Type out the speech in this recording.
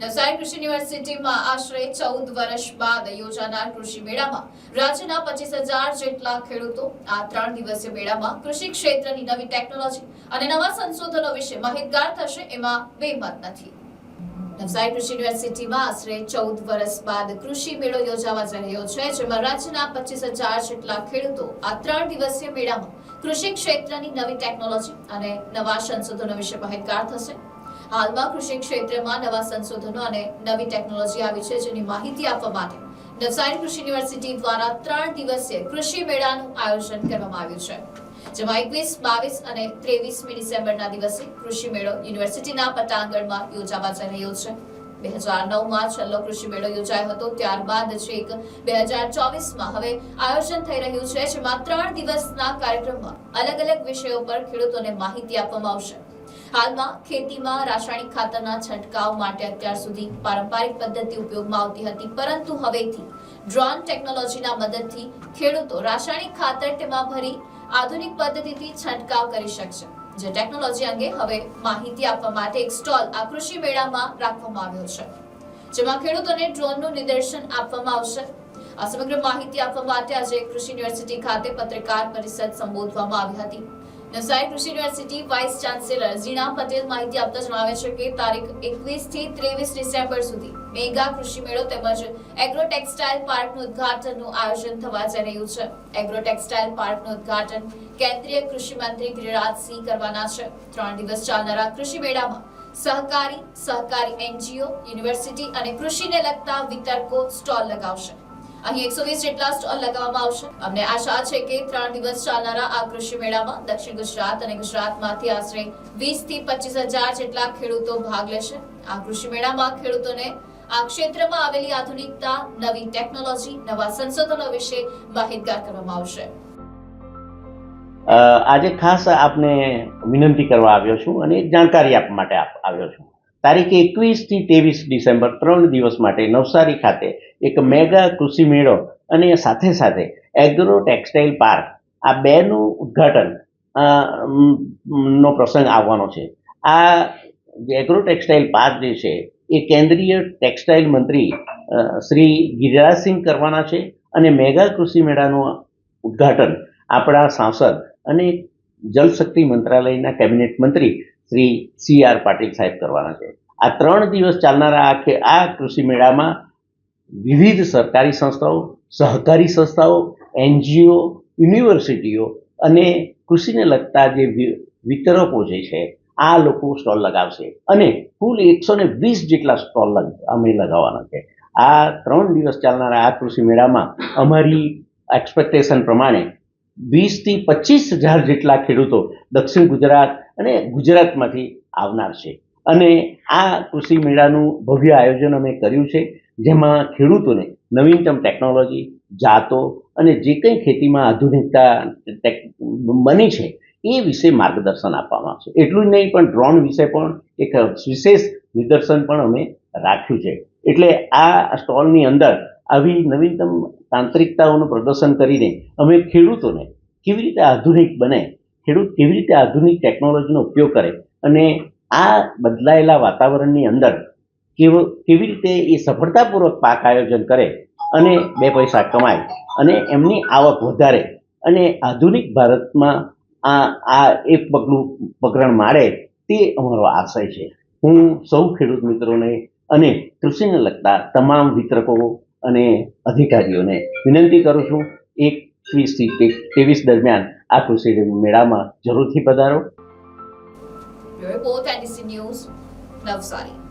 નવસારી કૃષિ યુનિવર્સિટીમાં આશરે ચૌદ વર્ષ બાદ યોજાનાર કૃષિ મેળામાં રાજ્યના પચીસ હજાર જેટલા ખેડૂતો આ ત્રણ દિવસીય મેળામાં કૃષિ ક્ષેત્રની નવી ટેકનોલોજી અને નવા સંશોધનો વિશે માહિતગાર થશે એમાં બે મત નથી. નવસારી કૃષિ યુનિવર્સિટીમાં આશરે ચૌદ વર્ષ બાદ કૃષિ મેળો યોજાવા જઈ રહ્યો છે, જેમાં રાજ્યના પચીસ હજાર જેટલા ખેડૂતો આ ત્રણ દિવસીય મેળામાં કૃષિ ક્ષેત્રની નવી ટેકનોલોજી અને નવા સંશોધનો વિશે માહિતગાર થશે. હાલમાં કૃષિ ક્ષેત્રમાં નવા સંશોધનો અને નવી ટેકનોલોજી આવી છે જેની માહિતી આપવા માટે નવસારી કૃષિ યુનિવર્સિટી દ્વારા ત્રણ દિવસીય કૃષિ મેળાનું આયોજન કરવામાં આવ્યું છે, જેમાં એકવીસ, બાવીસ અને ત્રેવીસમી ડિસેમ્બરના દિવસે કૃષિ મેળો યુનિવર્સિટીના પટાંગણમાં યોજાવા જઈ રહ્યો છે. બે હજાર નવમાં છેલ્લો કૃષિ મેળો યોજાયો હતો, ત્યારબાદ છેક બે હજાર ચોવીસમાં હવે આયોજન થઈ રહ્યું છે, જેમાં ત્રણ દિવસના કાર્યક્રમમાં અલગ અલગ વિષયો પર ખેડૂતોને માહિતી આપવામાં આવશે. હાલમાં ખેતીમાં રાસાયણિક ખાતરના છંટકાવ માટે અત્યાર સુધી પારંપરિક પદ્ધતિ ઉપયોગમાં આવતી હતી, પરંતુ હવેથી ડ્રોન ટેકનોલોજીના મદદથી ખેડૂતો રાસાયણિક ખાતર તેમાં ભરી આધુનિક પદ્ધતિથી છંટકાવ કરી શકશે. જે ટેકનોલોજી અંગે હવે માહિતી આપવા માટે એક સ્ટોલ આ કૃષિ મેળામાં રાખવામાં આવ્યો છે, જેમાં ખેડૂતોને ડ્રોનનું નિદર્શન આપવામાં આવશે. આ સમગ્ર માહિતી આપવા માટે આજે કૃષિ યુનિવર્સિટી ખાતે પત્રકાર પરિષદ સંબોધવામાં આવી હતી. નવસારી કૃષિ યુનિવર્સિટી વાઇસ ચાન્સેલર ઝીણા પટેલ માહિતી આપતા જણાવે છે કે તારીખ એકવીસથી ત્રેવીસ ડિસેમ્બર સુધી મેગા કૃષિ મેળો તેમજ એગ્રો ટેક્સટાઇલ પાર્કનું ઉદ્ઘાટનનું આયોજન થવા જઈ રહ્યું છે. એગ્રો ટેક્સટાઇલ પાર્કનું ઉદ્ઘાટન કેન્દ્રીય કૃષિ મંત્રી ગિરિરાજસિંહ કરવાના છે. ત્રણ દિવસ ચાલનારા કૃષિ મેળામાં સહકારી સહકારી એનજીઓ, યુનિવર્સિટી અને કૃષિને લગતા વિતરકો સ્ટોલ લગાવશે. અહીં એકસો વીસ જેટલા સ્ટોલ લગાવવામાં આવશે. અમને આશા છે કે ત્રણ દિવસ ચાલનારા આ કૃષિ મેળામાં દક્ષિણ ગુજરાત અને ગુજરાતમાંથી આશરે વીસથી પચીસ હજાર જેટલા ખેડૂતો ભાગ લેશે. આ કૃષિ મેળામાં ખેડૂતોને આ ક્ષેત્રમાં આવેલી આધુનિકતા, નવી ટેકનોલોજી, નવા સંશોધનો વિશે માહિતગાર કરવામાં આવશે. આજે ખાસ આપને વિનંતી કરવા આવ્યો છું અને જાણકારી આપવા માટે આવ્યો છું. તારીખ એકવીસથી ત્રેવીસ ડિસેમ્બર ત્રણ દિવસ માટે નવસારી ખાતે એક મેગા કૃષિ મેળો અને સાથે સાથે એગ્રો ટેક્સટાઇલ પાર્ક આ બેનું ઉદ્ઘાટન નો પ્રસંગ આવવાનો છે. આ એગ્રો ટેક્સટાઇલ પાર્ક જે છે એ કેન્દ્રીય ટેક્સટાઇલ મંત્રી શ્રી ગિરિરાજસિંહ કરવાના છે અને મેગા કૃષિ મેળાનું ઉદ્ઘાટન આપણા સાંસદ અને જલશક્તિ મંત્રાલયના કેબિનેટ મંત્રી શ્રી સી આર પાટીલ સાહેબ કરવાના છે. આ ત્રણ દિવસ ચાલનારા આખે આ કૃષિ મેળામાં વિવિધ સરકારી સંસ્થાઓ, સહકારી સંસ્થાઓ, એનજીઓ, યુનિવર્સિટીઓ અને કૃષિને લગતા જે વિતરકો જે છે, આ લોકો સ્ટોલ લગાવશે. અને કુલ એકસો ને વીસ જેટલા સ્ટોલ અમે લગાવવાના છે. આ ત્રણ દિવસ ચાલનારા આ કૃષિ મેળામાં અમારી એક્સપેક્ટેશન પ્રમાણે વીસથી પચીસ હજાર જેટલા ખેડૂતો દક્ષિણ ગુજરાત અને ગુજરાતમાંથી આવનાર છે. અને આ કૃષિ મેળાનું ભવ્ય આયોજન અમે કર્યું છે, જેમાં ખેડૂતોને નવીનતમ ટેકનોલોજી, જાતો અને જે કંઈ ખેતીમાં આધુનિકતા બની છે, એ વિશે માર્ગદર્શન આપવામાં આવશે. એટલું જ નહીં, પણ ડ્રોન વિશે પણ એક વિશેષ નિદર્શન પણ અમે રાખ્યું છે. એટલે આ સ્ટોલની અંદર આવી નવીનતમ તાંત્રિકતાઓનું પ્રદર્શન કરીને અમે ખેડૂતોને કેવી રીતે આધુનિક બને, ખેડૂત કેવી રીતે આધુનિક ટેકનોલોજીનો ઉપયોગ કરે અને આ બદલાયેલા વાતાવરણની અંદર કેવો, કેવી રીતે એ સફળતાપૂર્વક પાક આયોજન કરે અને બે પૈસા કમાય અને એમની આવક વધારે અને આધુનિક ભારતમાં આ આ એક પગલું પગરણ મારે તે અમારો આશય છે. હું સૌ ખેડૂત મિત્રોને અને કૃષિને લગતા તમામ વિતરકો અને અધિકારીઓને વિનંતી કરું છું એકવીસથી ત્રેવીસ દરમિયાન આ કૃષિ મેળામાં જરૂરથી પધારો. ન્યૂઝ નવસારી